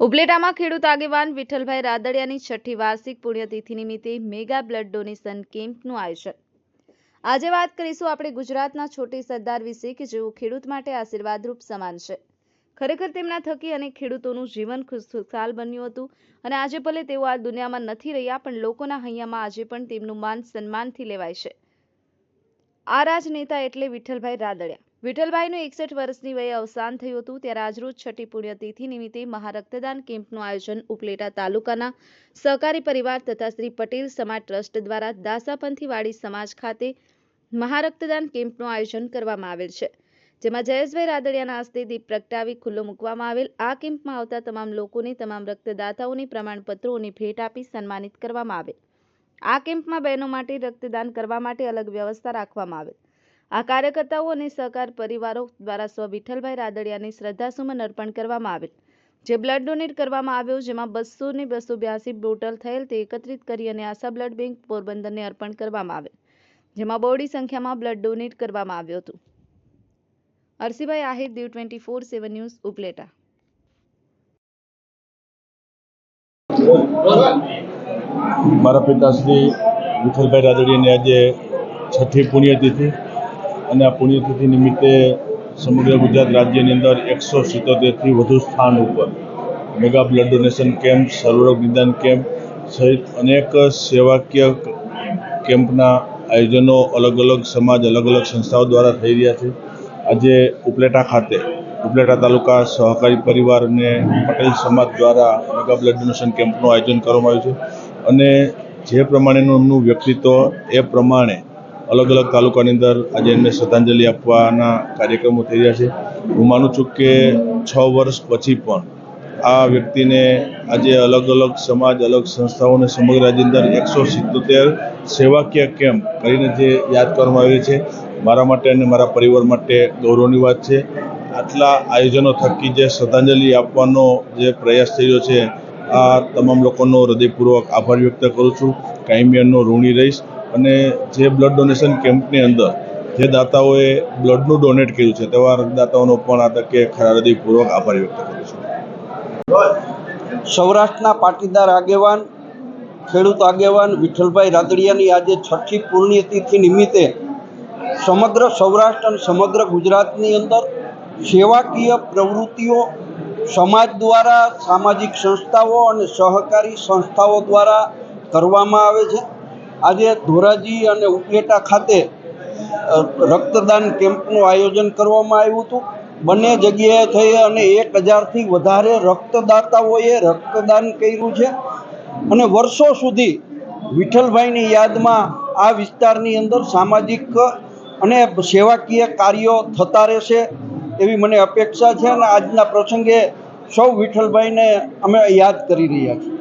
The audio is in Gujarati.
ઉપલેટામાં ખેડૂત આગેવાન વિઠ્ઠલભાઈ રાદડિયાની છઠ્ઠી વાર્ષિક પુણ્યતિથિ નિમિત્તે મેગા બ્લડ ડોનેશન કેમ્પનું આયોજન. આજે વાત કરીશું આપણે ગુજરાતના છોટી સરદાર વિશે કે જેઓ ખેડૂત માટે આશીર્વાદરૂપ સમાન છે. ખરેખર તેમના થકી અને ખેડૂતોનું જીવન ખુશખુશાલ બન્યું હતું અને આજે ભલે તેઓ આ દુનિયામાં નથી રહ્યા, પણ લોકોના હૈયામાં આજે પણ તેમનું માન સન્માનથી લેવાય છે. આ રાજનેતા એટલે વિઠ્ઠલભાઈ રાદડિયા. વિઠ્ઠલભાઈનું એકસઠ વર્ષની વયે અવસાન થયું હતું, ત્યારે આજરોજ છઠ્ઠી પુણ્યતિથિ નિમિત્તે મહારક્તદાન કેમ્પનું આયોજન ઉપલેટા તાલુકાના સહકારી પરિવાર તથા શ્રી પટેલ સમાજ ટ્રસ્ટ દ્વારા દાસાપંથી વાડી સમાજ ખાતે મહારક્તદાન કેમ્પનું આયોજન કરવામાં આવેલ છે. જેમાં જયેશભાઈ રાદડિયાના હસ્તે દીપ પ્રગટાવી ખુલ્લો મૂકવામાં આવેલ. આ કેમ્પમાં આવતા તમામ લોકોને તમામ રક્તદાતાઓની પ્રમાણપત્રોની ભેટ આપી સન્માનિત કરવામાં આવેલ આ કેમ્પમાં બહેનો માટે રક્તદાન કરવા માટે અલગ વ્યવસ્થા રાખવામાં આવેલ આ કાર્યકર્તાઓ અને સહકાર પરિવારો દ્વારા સ્વ વિઠ્ઠલભાઈ રાદડિયાને શ્રદ્ધાસુમન અર્પણ કરવામાં આવેલ. જે બ્લડ ડોનેટ કરવામાં આવ્યો, જેમાં બસો ને બસો બ્યાસી બોટલ થયેલ તે એકત્રિત કરી અને આશા બ્લડ બેંક પોરબંદરને અર્પણ કરવામાં આવેલ. જેમાં બહોળી સંખ્યામાં બ્લડ ડોનેટ કરવામાં આવ્યું હતું. Arsibhai Ahir, Diu twenty four seven news, Upleta. મારા પિતાશ્રી વિઠ્ઠલભાઈ રાદડીયાની આજે છઠ્ઠી પુણ્યતિથિ. અને આ પુણ્યતિથિ નિમિત્તે સમગ્ર ગુજરાત રાજ્યની અંદર એકસો સિત્તોતેરથી વધુ સ્થાન ઉપર મેગા બ્લડ ડોનેશન કેમ્પ, સર્વરોગ નિદાન કેમ્પ સહિત અનેક સેવાકીય કેમ્પના આયોજનો અલગ અલગ સમાજ, અલગ અલગ સંસ્થાઓ દ્વારા થઈ રહ્યા છે. આજે ઉપલેટા ખાતે, ઉપલેટા તાલુકા સહકારી પરિવાર અને પટેલ સમાજ દ્વારા મેગા બ્લડ ડોનેશન કેમ્પનું આયોજન કરવામાં આવ્યું છે. અને જે પ્રમાણેનું એમનું વ્યક્તિત્વ એ પ્રમાણે અલગ અલગ તાલુકાની અંદર આજે એમને શ્રદ્ધાંજલિ આપવાના કાર્યક્રમો થઈ રહ્યા છે. હું માનું છું કે છ વર્ષ પછી પણ આ વ્યક્તિને આજે અલગ અલગ સમાજ, અલગ સંસ્થાઓને સમગ્ર રાજ્યની અંદર એકસો સિત્તોતેર સેવાકીય કેમ્પ કરીને જે યાદ કરવામાં આવી છે. મારા માટે અને મારા પરિવાર માટે ગૌરવની વાત છે. આટલા આયોજનો થકી જે શ્રદ્ધાંજલિ આપવાનો જે પ્રયાસ રહ્યો છે, આ તમામ લોકોનો હૃદયપૂર્વક આભાર વ્યક્ત કરું છું. કાયમી એમનો ઋણી રહીશ. અને જે બ્લડ ડોનેશન કેમ્પની અંદર જે દાતાઓએ બ્લડનું ડોનેટ કર્યું છે, તેવા રક્તદાતાઓનો પણ આ તકે હૃદયપૂર્વક આભાર વ્યક્ત કરું છું. સૌરાષ્ટ્રના પાટીદાર આગેવાન, ખેડૂત આગેવાન વિઠ્ઠલભાઈ રાદડિયાની આજે છઠ્ઠી પુણ્યતિથિ નિમિત્તે સમગ્ર સૌરાષ્ટ્ર અને સમગ્ર ગુજરાતની અંદર સેવાકીય પ્રવૃત્તિઓ સમાજ દ્વારા, સામાજિક સંસ્થાઓ અને સહકારી સંસ્થાઓ દ્વારા કરવામાં આવે છે. આજે ધોરાજી અને ઉપલેટા ખાતે રક્તદાન કેમ્પનું આયોજન કરવામાં આવ્યું હતું. બંને જગ્યાએ થઈ અને એક હજારથી વધારે રક્તદાતાઓએ રક્તદાન કર્યું છે. અને વર્ષો સુધી વિઠ્ઠલભાઈની યાદમાં આ વિસ્તારની અંદર સામાજિક અને સેવાકીય કાર્યો થતા રહેશે એવી મને અપેક્ષા છે અને આજના પ્રસંગે સૌ વિઠ્ઠલભાઈને અમે યાદ કરી રહ્યા છીએ.